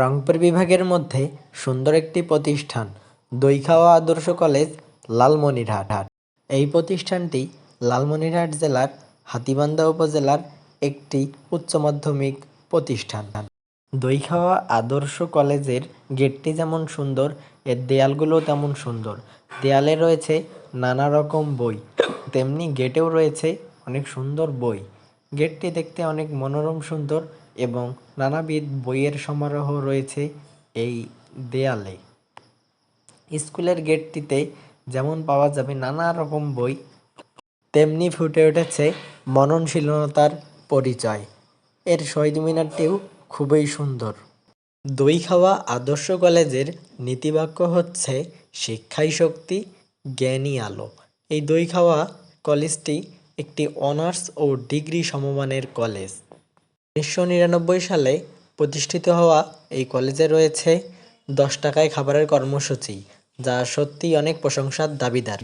রংপুর বিভাগের মধ্যে সুন্দর একটি প্রতিষ্ঠান, দইখাওয়া আদর্শ কলেজ, লালমনিরহাট। এই প্রতিষ্ঠানটি লালমনিরহাট জেলার হাতীবান্ধা উপজেলার একটি উচ্চ মাধ্যমিক প্রতিষ্ঠান। দইখাওয়া আদর্শ কলেজের গেটটি যেমন সুন্দর, এর দেয়ালগুলোও তেমন সুন্দর। দেয়ালে রয়েছে নানা রকম বই, তেমনি গেটেও রয়েছে অনেক সুন্দর বই। গেটটি দেখতে অনেক মনোরম, সুন্দর এবং নানাবিধ বইয়ের সমারোহ রয়েছে এই দেয়ালে। স্কুলের গেটটিতে যেমন পাওয়া যাবে নানা রকম বই, তেমনি ফুটে উঠেছে মননশীলতার পরিচয়। এর শহীদ মিনারটিও খুবই সুন্দর। দই খাওয়া আদর্শ কলেজের নীতিবাক্য হচ্ছে শিক্ষাই শক্তি, জ্ঞানই আলো। এই দই খাওয়া কলেজটি একটি অনার্স ও ডিগ্রি সমমানের কলেজ। উনিশশো নিরানব্বই সালে প্রতিষ্ঠিত হওয়া এই কলেজে রয়েছে দশ টাকায় খাবারের কর্মসূচি, যা সত্যিই অনেক প্রশংসার দাবিদার।